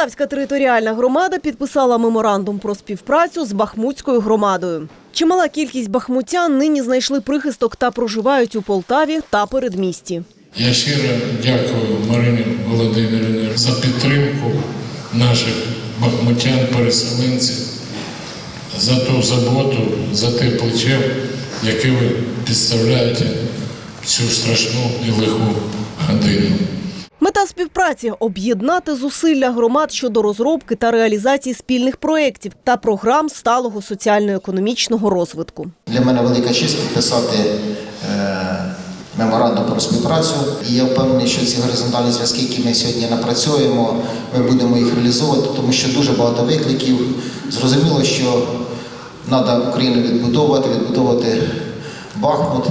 Полтавська територіальна громада підписала меморандум про співпрацю з Бахмутською громадою. Чимала кількість бахмутян нині знайшли прихисток та проживають у Полтаві та передмісті. Я щиро дякую Марині Володимирівні за підтримку наших бахмутян-переселенців, за ту заботу, за те плече, яке ви підставляєте цю страшну і лиху годину. Мета об'єднати зусилля громад щодо розробки та реалізації спільних проєктів та програм сталого соціально-економічного розвитку. Для мене велика честь підписати е, меморандум про співпрацю. І я впевнений, що ці горизонтальні зв'язки, які ми сьогодні напрацьовуємо, ми будемо їх реалізовувати, тому що дуже багато викликів. Зрозуміло, що треба Україну відбудовувати, відбудовувати Бахмут,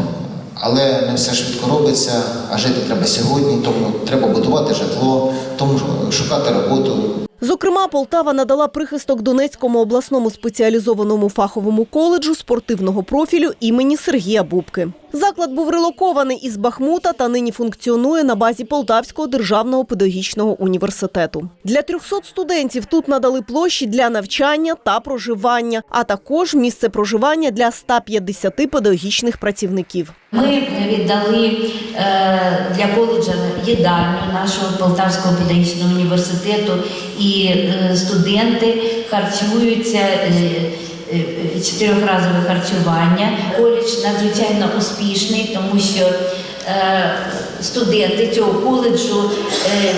але не все швидко робиться, а жити треба сьогодні, тому треба будувати житло, тому шукати роботу, Зокрема, Полтава надала прихисток Донецькому обласному спеціалізованому фаховому коледжу спортивного профілю імені Сергія Бубки. Заклад був релокований із Бахмута та нині функціонує на базі Полтавського державного педагогічного університету. Для 300 студентів тут надали площі для навчання та проживання, а також місце проживання для 150 педагогічних працівників. Ми віддали е, для коледжа їдальню нашого Полтавського педагогічного університету, і е, студенти харчуються. Е, Чотирьохразове харчування. Коледж надзвичайно успішний, тому що е, студенти цього коледжу е,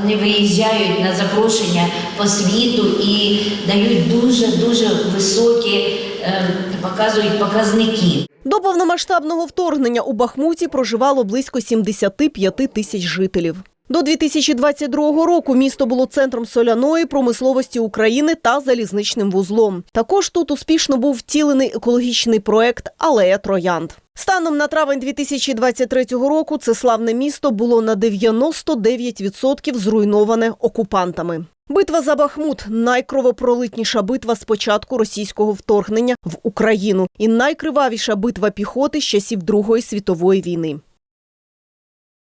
вони виїжджають на запрошення по світу і дають дуже дуже високі, показують показники. До повномасштабного вторгнення у Бахмуті проживало близько 75 тисяч жителів. До 2022 року місто було центром соляної промисловості України та залізничним вузлом. Також тут успішно був втілений екологічний проект Алея Троянд. Станом на травень 2023 року це славне місто було на 99% зруйноване окупантами. Битва за Бахмут найкровопролитніша битва з початку російського вторгнення в Україну і найкривавіша битва піхоти з часів Другої світової війни.